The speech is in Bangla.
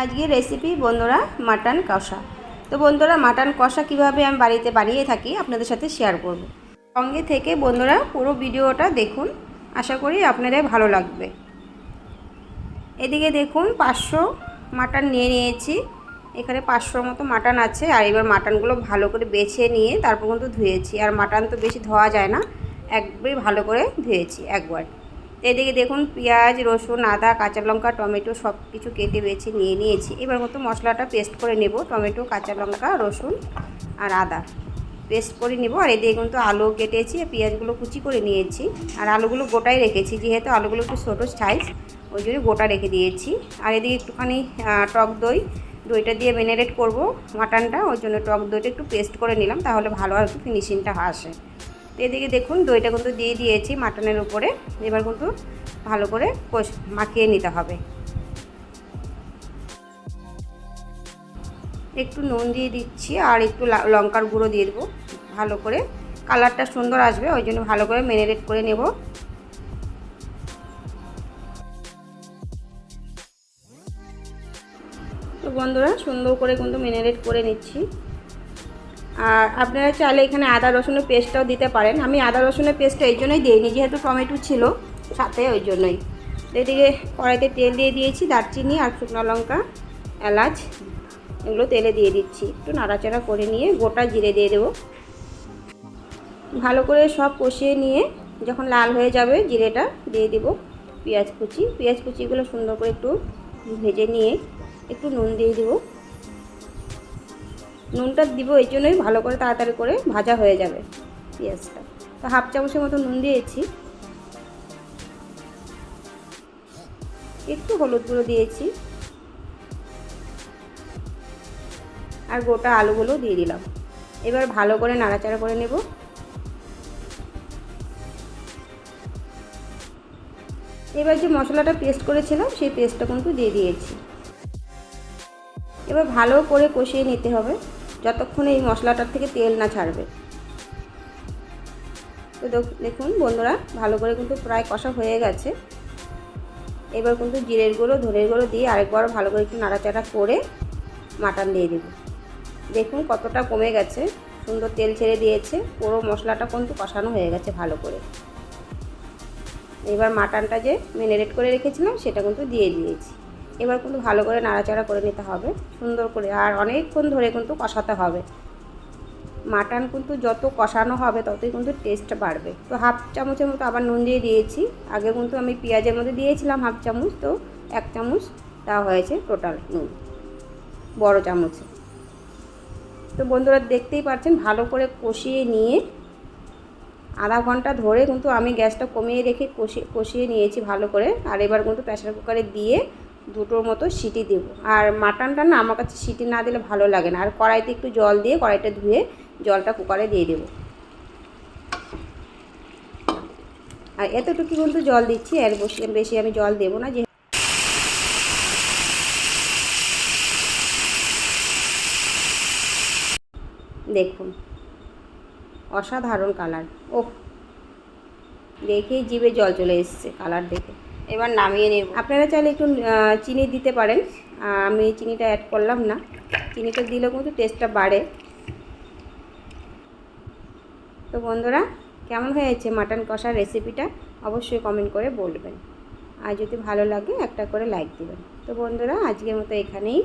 আজকে রেসিপি বন্ধুরা মাটন কষা। তো বন্ধুরা মাটন কষা কীভাবে আমি বাড়িতে বানিয়ে থাকি আপনাদের সাথে শেয়ার করব। সঙ্গে থেকে বন্ধুরা পুরো ভিডিওটা দেখুন। আশা করি আপনাদের ভালো লাগবে। এদিকে দেখুন পাঁচশো মাটন নিয়ে নিয়েছি। এখানে পাঁচশোর মতো মাটন আছে। আর এবার মাটনগুলো ভালো করে বেছে নিয়ে তারপর কিন্তু ধুয়েছি। আর মাটন তো বেশি ধোয়া যায় না। একবারই ভালো করে ধুয়েছি একবার। এদিকে দেখুন, পেঁয়াজ, রসুন, আদা, কাঁচা লঙ্কা, টমেটো সব কিছু কেটে বেছে নিয়ে নিয়েছি। এবার মতো মশলাটা পেস্ট করে নেব, টমেটো, কাঁচা লঙ্কা, রসুন আর আদা। পেস্ট করে নেব, আর এদিকে কিন্তু আলু কেটেছি, আর পেঁয়াজগুলো কুচি করে নিয়েছি। আর আলুগুলো গোটাই রেখেছি, যেহেতু আলুগুলো একটু ছোটো সাইজ ওই জন্য গোটা রেখে দিয়েছি। আর এদিকে একটুখানি টক দই, দইটা দিয়ে মেনারেট করব মাটনটা, ওই জন্য টক দইটা একটু পেস্ট করে নিলাম, তাহলে ভালো আর একটু ফিনিশিংটা আসে। এদিকে দেখুন, দইটা কিন্তু দিয়ে দিয়েছি মাটনের উপরে। এবার কিন্তু ভালো করে কষ, মাখিয়ে নিতে হবে। একটু নুন দিয়ে দিচ্ছি আর একটু লঙ্কার গুঁড়ো দিয়ে দেবো। ভালো করে কালারটা সুন্দর আসবে, ওই জন্য ভালো করে মেনারেট করে নেব। তো বন্ধুরা, সুন্দর করে কিন্তু মেনারেট করে নিচ্ছি। আর আপনারা চাইলে এখানে আদা রসুনের পেস্টটাও দিতে পারেন। আমি আদা রসুনের পেস্টটা এই জন্যই দিইনি, যেহেতু টমেটো ছিল, সাথে ওই জন্যই। এদিকে কড়াইতে তেল দিয়ে দিয়েছি, দারচিনি আর শুকনো লঙ্কা, এলাচ, এগুলো তেলে দিয়ে দিচ্ছি। একটু নাড়াচাড়া করে নিয়ে গোটা জিরে দিয়ে দেবো। ভালো করে সব কষিয়ে নিয়ে যখন লাল হয়ে যাবে জিরেটা দিয়ে দেব পেঁয়াজ কুচি। পেঁয়াজ কুচিগুলো সুন্দর করে একটু ভেজে নিয়ে একটু নুন দিয়ে দেবো। নুনটা দিব এই জন্যই ভালো করে তাড়াতাড়ি করে ভাজা হয়ে যাবে পেঁয়াজটা। তো হাফ চামচের মতো নুন দিয়েছি। একটু হলুদ গুঁড়ো দিয়েছি। আর গোটা আলুগুলো দিয়ে দিলাম। এবার ভালো করে নাড়াচাড়া করে নেব। এবার যে মশলাটা পেস্ট করেছিলাম, সেই পেস্টটা কিন্তু দিয়ে দিয়েছি। এবার ভালো করে কষিয়ে নিতে হবে। যতক্ষণ এই মশলাটার থেকে তেল না ছাড়বে। তো দেখুন বন্ধুরা, ভালো করে কিন্তু প্রায় কষা হয়ে গেছে। এবার কিন্তু জিরের গুঁড়ো, ধনের গুঁড়ো দিয়ে আরেকবার ভালো করে একটু নাড়াচাড়া করে মাটন দিয়ে দেব। দেখুন কতটা কমে গেছে, সুন্দর তেল ছেড়ে দিয়েছে, পুরো মশলাটা কিন্তু কষানো হয়ে গেছে ভালো করে। এবার মাটনটা যে মেনারেট করে রেখেছিলাম, সেটা কিন্তু দিয়ে দিয়েছি। এবার কিন্তু ভালো করে নাড়াচাড়া করে নিতে হবে, সুন্দর করে। আর অনেকক্ষণ ধরে কিন্তু কষাতে হবে। মাটন কিন্তু যত কষানো হবে, ততই কিন্তু টেস্ট বাড়বে। তো হাফ চামচের মতো আবার নুন দিয়ে দিয়েছি। আগে কিন্তু আমি পেঁয়াজের মধ্যে দিয়েছিলাম হাফ চামচ, তো এক চামচ। তা হয়েছে টোটাল নুন, বড় চামচে। তো বন্ধুরা দেখতেই পাচ্ছেন, ভালো করে কষিয়ে নিয়ে আধা ঘণ্টা ধরে কিন্তু আমি গ্যাসটা কমিয়ে রেখে কষিয়ে কষিয়ে নিয়েছি ভালো করে। আর এবার কিন্তু প্রেশার কুকারে দিয়ে দুটোর মতো সিটি দেব। আর মাটনটা না আমার কাছে সিটি না দিলে ভালো লাগে না। আর কড়াইতে একটু জল দিয়ে কড়াইটা ধুয়ে জলটা কুকারে দিয়ে দেবো। আর এতটুকু কিন্তু জল দিচ্ছি বেশি বেশি আমি জল দেবো না যে দেখুন, অসাধারণ কালার। ও দেখেই জিভে জল চলে এসছে কালার দেখে। এবার নামিয়ে নেব। আপনারা চাইলে একটু চিনি দিতে পারেন। আমি চিনিটা অ্যাড করলাম না। চিনিটা দিলেও কিন্তু টেস্টটা বাড়ে। তো বন্ধুরা, কেমন হয়েছে মাটন কষার রেসিপিটা অবশ্যই কমেন্ট করে বলবেন। আর যদি ভালো লাগে, একটা করে লাইক দেবেন। তো বন্ধুরা, আজকের মতো এখানেই।